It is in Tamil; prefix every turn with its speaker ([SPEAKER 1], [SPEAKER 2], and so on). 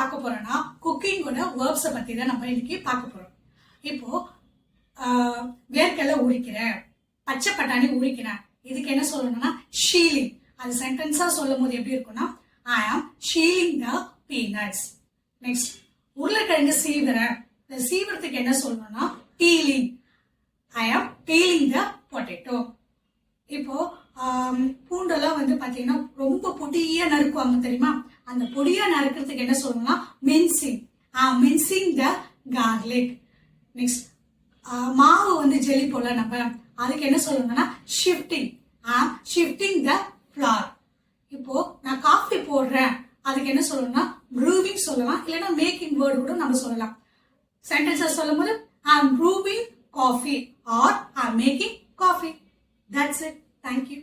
[SPEAKER 1] பார்க்க போறோம்னா குக்கிங்கோட வேர்ப்ஸை பத்தி தான் நம்ம இன்னைக்கு பார்க்க போறோம். இப்போ ஆஹ், வேர்க்கடலை உரிக்கிறேன் பச்சை பட்டாணி உரிக்கிறேன் இதுக்கு என்ன சொல்லணும்னா ஷீலிங் அது சென்டென்ஸா சொல்லும் போது எப்படி இருக்கும்னா ஐ ஆம் ஷீலிங் த பீனட்ஸ் நெக்ஸ்ட் உருளைக்கிழங்கு சீவுறேன் இந்த சீவிரத்துக்கு என்ன சொல்லணும்னா பீலிங் ஐ ஆம் பீலிங் த பொட்டேட்டோ இப்போ பூண்டெல்லாம் வந்து பார்த்தீங்கன்னா ரொம்ப பொடியா நறுக்குவாங்க தெரியுமா? அந்த பொடியை நறுக்கிறதுக்கு என்ன சொல்லணும்னா மின்சிங் மின்சிங் த கார்லிக் நெக்ஸ்ட் மாவு வந்து ஜெலி போல நம்ம அதுக்கு என்ன சொல்லணும்னா ஷிஃப்டிங் ஷிஃப்டிங் த ஃப்ளார் இப்போ நான் காஃபி போடுறேன். அதுக்கு என்ன சொல்லணும்னா ப்ரூவிங் சொல்லலாம். இல்லைன்னா மேக்கிங் வேர்டு கூட நம்ம சொல்லலாம். சென்டென்சஸ் சொல்லும் போது I brewing coffee or I making coffee that's it thank you